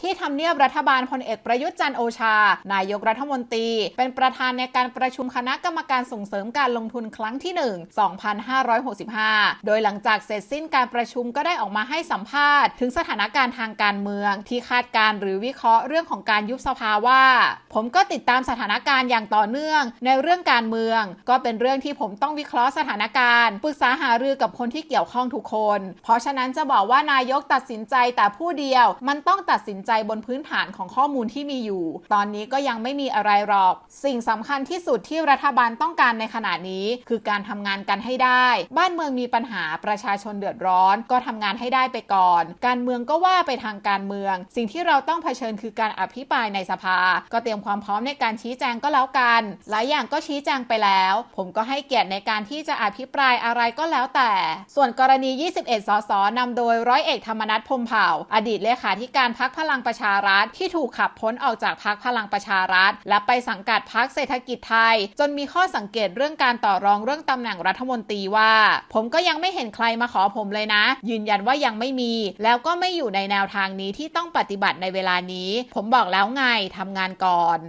ที่ทำเนียบรัฐบาลพลเอกประยุทธ์จันโอชา นายกรัฐมนตรี เป็นประธานในการประชุมคณะกรรมการส่งเสริมการลงทุนครั้งที่ 1 2565 โดยหลังจากเสร็จสิ้นการประชุมก็ได้ออกมาให้สัมภาษณ์ ถึงสถานการณ์ทางการเมือง ที่คาดการณ์หรือวิเคราะห์เรื่องของการยุบสภาว่า ผมก็ติดตามสถานการณ์อย่างต่อเนื่อง ในเรื่องการเมือง ก็เป็นเรื่องที่ผมต้องวิเคราะห์สถานการณ์ปรึกษาหารือกับคนที่เกี่ยวข้องทุกคน เพราะฉะนั้นจะบอกว่านายกตัดสินใจแต่ผู้เดียว มันต้องตัดสินใจบนพื้นฐานของข้อมูลที่มีอยู่ ตอนนี้ก็ยังไม่มีอะไรหรอก สิ่งสำคัญที่สุดที่รัฐบาลต้องการในขณะนี้ คือการทำงานกันให้ได้ บ้านเมืองมีปัญหาประชาชนเดือดร้อน ก็ทำงานให้ได้ไปก่อน การเมืองก็ว่าไปทางการเมือง สิ่งที่เราต้องเผชิญคือการอภิปรายในสภา ก็เตรียมความพร้อมในการชี้แจงก็แล้วกัน หลายอย่างก็ชี้แจงไปแล้ว ผมก็ให้เกียรติในการที่จะอภิปรายอะไรก็แล้วแต่ ส่วนกรณี 21 สสนำโดยร้อยเอกธรรมนัฐพมเผ่า อดีตเลขาธิการพักพลังประชารัฐที่ถูกขับพ้นออกจากพักพลังประชารัฐ และไปสังกัดพักเศรษฐกิจไทย จนมีข้อสังเกตเรื่องการต่อรองเรื่องตำแหน่งรัฐมนตรีว่า ผมก็ยังไม่เห็นใครมาขอผมเลยนะ ยืนยันว่ายังไม่มี แล้วก็ไม่อยู่ในแนวทางนี้ที่ต้องปฏิบัติในเวลานี้ ผมบอกแล้วไงทำงานก่อน